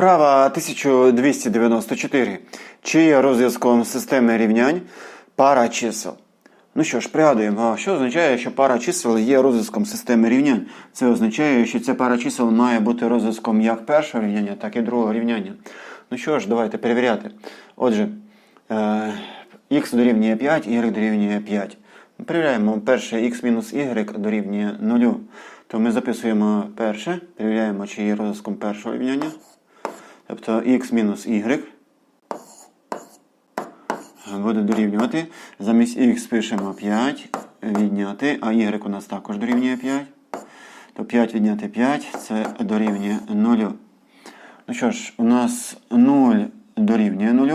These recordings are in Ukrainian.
Вправа 1294. Чи є розв'язком системи рівнянь пара чисел? Ну що ж, пригадуємо, що означає, що пара чисел є розв'язком системи рівнянь. Це означає, що ця пара чисел має бути розв'язком як першого рівняння, так і другого рівняння. Ну що ж, давайте перевіряти. Отже, е, х дорівнює 5, y дорівнює 5. Перевіряємо перше x мінус y дорівнює 0. То ми записуємо перше, перевіряємо, чи є розв'язком першого рівняння. Тобто x мінус y буде дорівнювати. Замість x пишемо 5, відняти, а y у нас також дорівнює 5. То 5 відняти 5 це дорівнює 0. Ну що ж, у нас 0 дорівнює 0.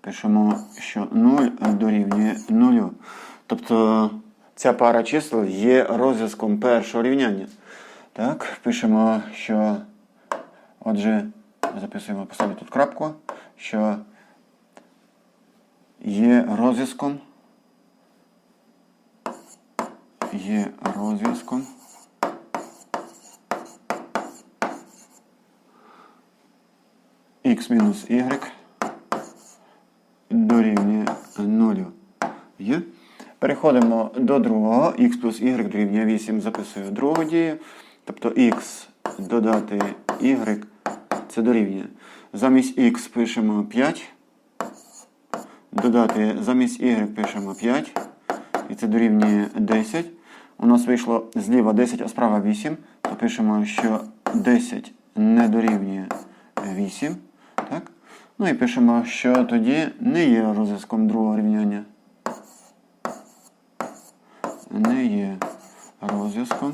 Пишемо, що 0 дорівнює 0. Тобто ця пара чисел є розв'язком першого рівняння. Так, пишемо, що отже, записуємо, поставлю тут крапку, що є розв'язком. Є розв'язком. x мінус y дорівнює 0. Є. Переходимо до другого. x плюс y дорівнює 8. Записую другу дію. Тобто x додати y це дорівнює. Замість x пишемо 5. Додати замість y пишемо 5. І це дорівнює 10. У нас вийшло зліва 10, а справа 8. То пишемо, що 10 не дорівнює 8. Так? Ну і пишемо, що тоді не є розв'язком другого рівняння. Не є розв'язком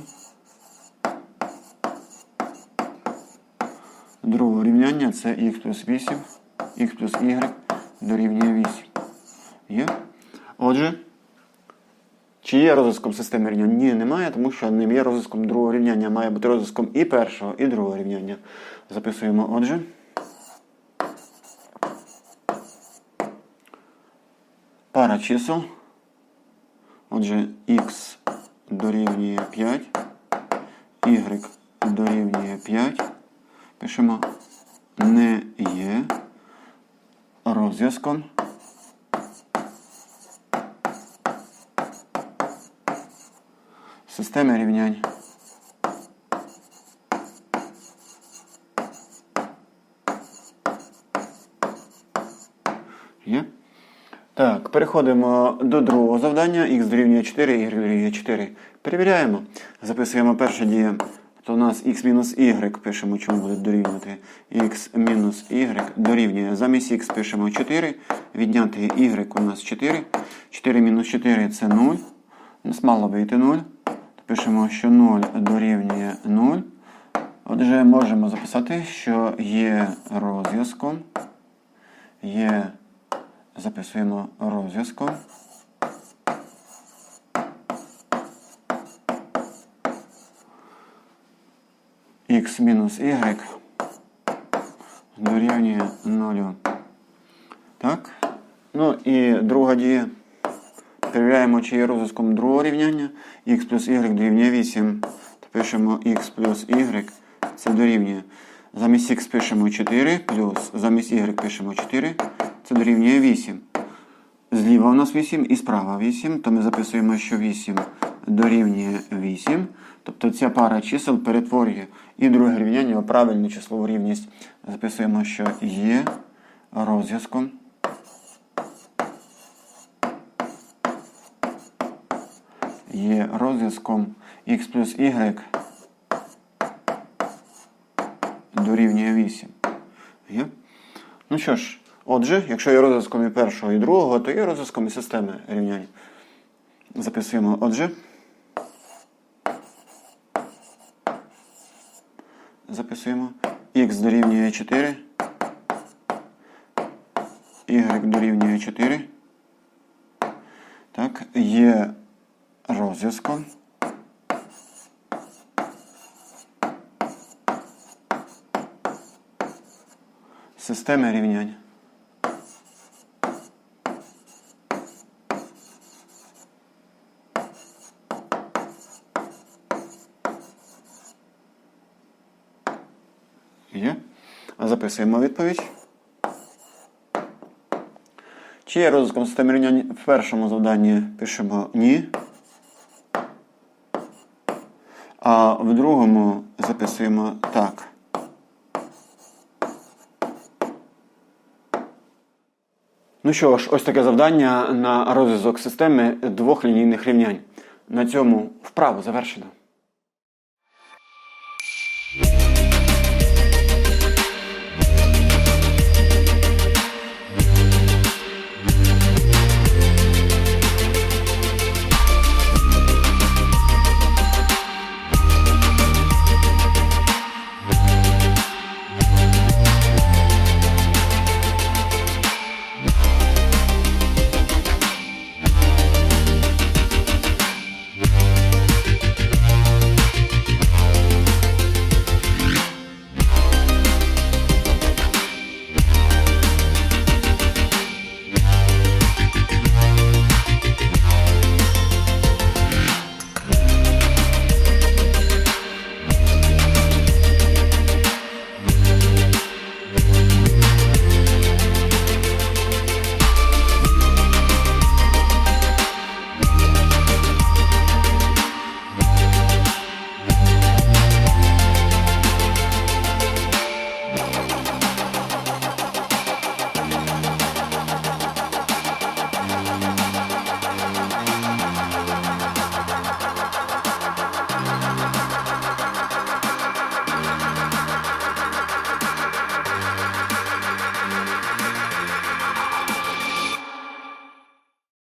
другого рівняння це х плюс 8, х плюс y дорівнює 8. Є? Отже, чи є розв'язком системи рівнянь? Ні, немає, тому що не є розв'язком другого рівняння. Має бути розв'язком і першого, і другого рівняння. Записуємо отже. Пара чисел. Отже, x дорівнює 5, y дорівнює 5. Пишемо не є розв'язком. Системи рівнянь. Є? Так, переходимо до другого завдання. Х дорівнює 4, y дорівнює 4. Перевіряємо. Записуємо перше діє. То у нас x мінус y пишемо, чому буде дорівнювати. x мінус y дорівнює. Замість x пишемо 4. Відняти y у нас 4. 4 мінус 4 це 0. У нас мало вийти 0. Пишемо, що 0 дорівнює 0. Отже, можемо записати, що є розв'язком. Є записуємо розв'язком. Х мінус y дорівнює 0. Так. Ну і друга дія. Перевіряємо, чи є розв'язком другого рівняння. Х плюс y дорівнює 8. То пишемо х плюс y. Це дорівнює. Замість х пишемо 4, плюс замість y пишемо 4. Це дорівнює 8. Зліва у нас 8 і справа 8, то ми записуємо, що 8 дорівнює 8. Тобто ця пара чисел перетворює і друге рівняння у правильну числову рівність. Записуємо, що є розв'язком. Є розв'язком x плюс y дорівнює 8. Є? Ну що ж, отже, якщо є розв'язком і першого, і другого, то є розв'язком і системи рівнянь. Записуємо отже. Записуємо x дорівнює 4. Y дорівнює 4. Так, є розв'язком. Системи рівнянь. Є? Записуємо відповідь. Чи є розв'язком системи рівнянь в першому завданні пишемо ні. А в другому записуємо так. Ну що ж, ось таке завдання на розв'язок системи двох лінійних рівнянь. На цьому вправу завершено.